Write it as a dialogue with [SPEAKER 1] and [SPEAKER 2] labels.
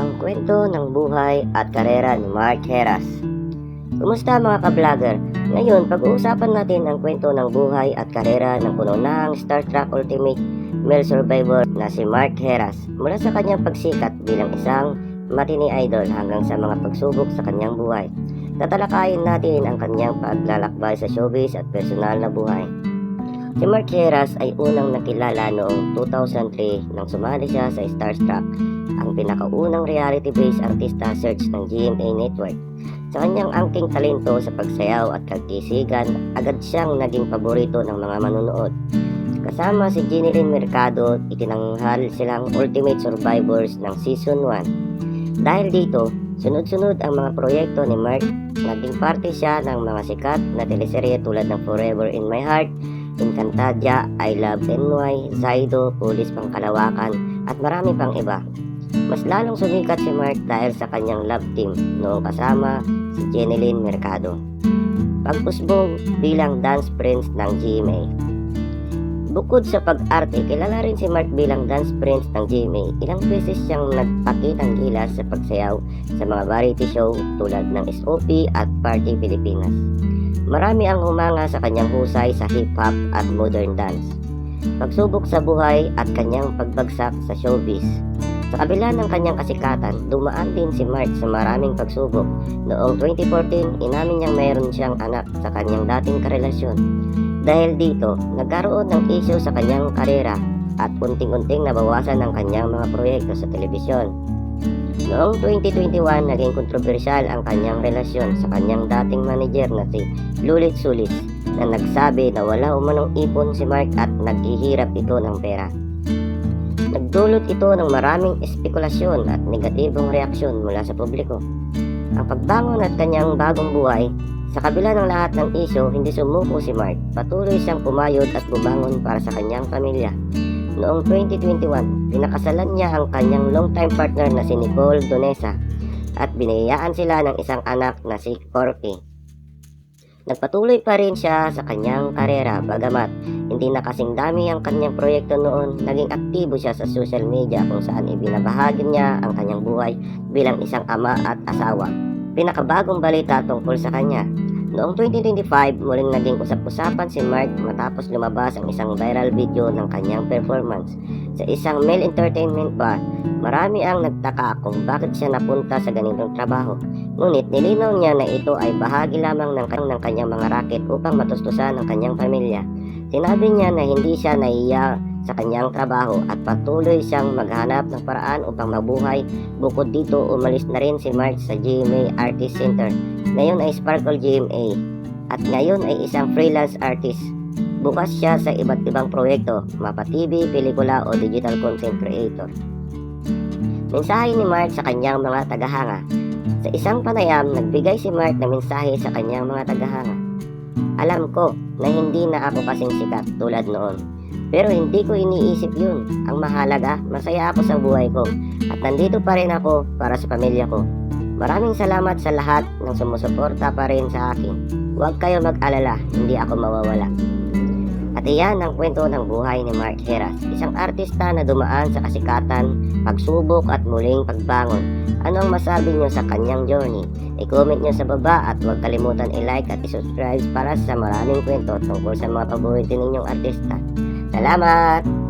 [SPEAKER 1] ang kwento ng buhay at karera ni Mark Heras. Kumusta mga ka-vlogger? Ngayon, pag-uusapan natin ang kwento ng buhay at karera ng pununahang Star Trek Ultimate male survivor na si Mark Heras mula sa kanyang pagsikat bilang isang matini idol hanggang sa mga pagsubok sa kanyang buhay. Tatalakayin natin ang kanyang paglalakbay sa showbiz at personal na buhay. Si Mark Heras ay unang nakilala noong 2003 nang sumali siya sa Starstruck, ang pinakaunang reality-based artista search ng GMA Network. Sa kanyang angking talento sa pagsayaw at kagkisigan, agad siyang naging paborito ng mga manunood. Kasama si Jeneline Mercado, itinanghal silang Ultimate Survivors ng Season 1. Dahil dito, sunod-sunod ang mga proyekto ni Mark, naging parte siya ng mga sikat na teleserye tulad ng Forever in My Heart, Encantadia, I Love NY, Zaido, Pulis Pangkalawakan, at marami pang iba. Mas lalong sumikat si Mark dahil sa kanyang love team noong kasama si Jeneline Mercado. Pagpusbong bilang dance prince ng GMA. Bukod sa pag-arte, kilala rin si Mark bilang dance prince ng GMA. Ilang beses siyang nagpakitang gilas sa pagsayaw sa mga variety show tulad ng SOP at Party Pilipinas. Marami ang humanga sa kanyang husay sa hip-hop at modern dance. Pagsubok sa buhay at kanyang pagbagsak sa showbiz. Sa kabila ng kanyang kasikatan, dumaan din si Mark sa maraming pagsubok. Noong 2014, inamin niyang mayroon siyang anak sa kanyang dating karelasyon. Dahil dito, nagkaroon ng issue sa kanyang karera at unting-unting nabawasan ang kanyang mga proyekto sa telebisyon. Noong 2021, naging kontrobersyal ang kanyang relasyon sa kanyang dating manager na si Lulit Sulis na nagsabi na wala umanong ipon si Mark at naghihirap ito ng pera. Nagdulot ito ng maraming espekulasyon at negatibong reaksyon mula sa publiko. Ang pagbangon at kanyang bagong buhay, sa kabila ng lahat ng isyo, hindi sumuko si Mark. Patuloy siyang pumayod at bumangon para sa kanyang pamilya. Noong 2021, pinakasalan niya ang kanyang longtime partner na si Nicole Donesa at binayaan sila ng isang anak na si Corky. Nagpatuloy pa rin siya sa kanyang karera bagamat hindi na kasing dami ang kanyang proyekto noon, naging aktibo siya sa social media kung saan ibinabahagi niya ang kanyang buhay bilang isang ama at asawa. Pinakabagong balita tungkol sa kanya, Noong 2025, muling naging usap-usapan si Mark matapos lumabas ang isang viral video ng kanyang performance sa isang male entertainment bar. Marami ang nagtaka kung bakit siya napunta sa ganitong trabaho. Ngunit nilinaw niya na ito ay bahagi lamang ng, ng kanyang mga racket upang matustusan ang kanyang pamilya. Sinabi niya na hindi siya naiya sa kanyang trabaho at patuloy siyang maghanap ng paraan upang mabuhay. Bukod dito, umalis na rin si Mark sa GMA Artist Center. Ngayon ay Sparkle GMA at ngayon ay isang freelance artist. Bukas siya sa iba't ibang proyekto, mapa TV, pelikula o digital content creator. Mensahe ni Mark sa kanyang mga tagahanga. Sa isang panayam, nagbigay si Mark ng mensahe sa kanyang mga tagahanga. Alam ko na hindi na ako kasing sikat tulad noon. Pero hindi ko iniisip yun. Ang mahalaga, masaya ako sa buhay ko. At nandito pa rin ako para sa pamilya ko. Maraming salamat sa lahat ng sumusuporta pa rin sa akin. Huwag kayo mag-alala, hindi ako mawawala. At iyan ang kwento ng buhay ni Mark Heras, isang artista na dumaan sa kasikatan, pagsubok at muling pagbangon. Ano ang masabi niyo sa kanyang journey? I-comment niyo sa baba at huwag kalimutan i-like at i-subscribe para sa maraming kwento tungkol sa mga paborito ninyong artista. Salamat!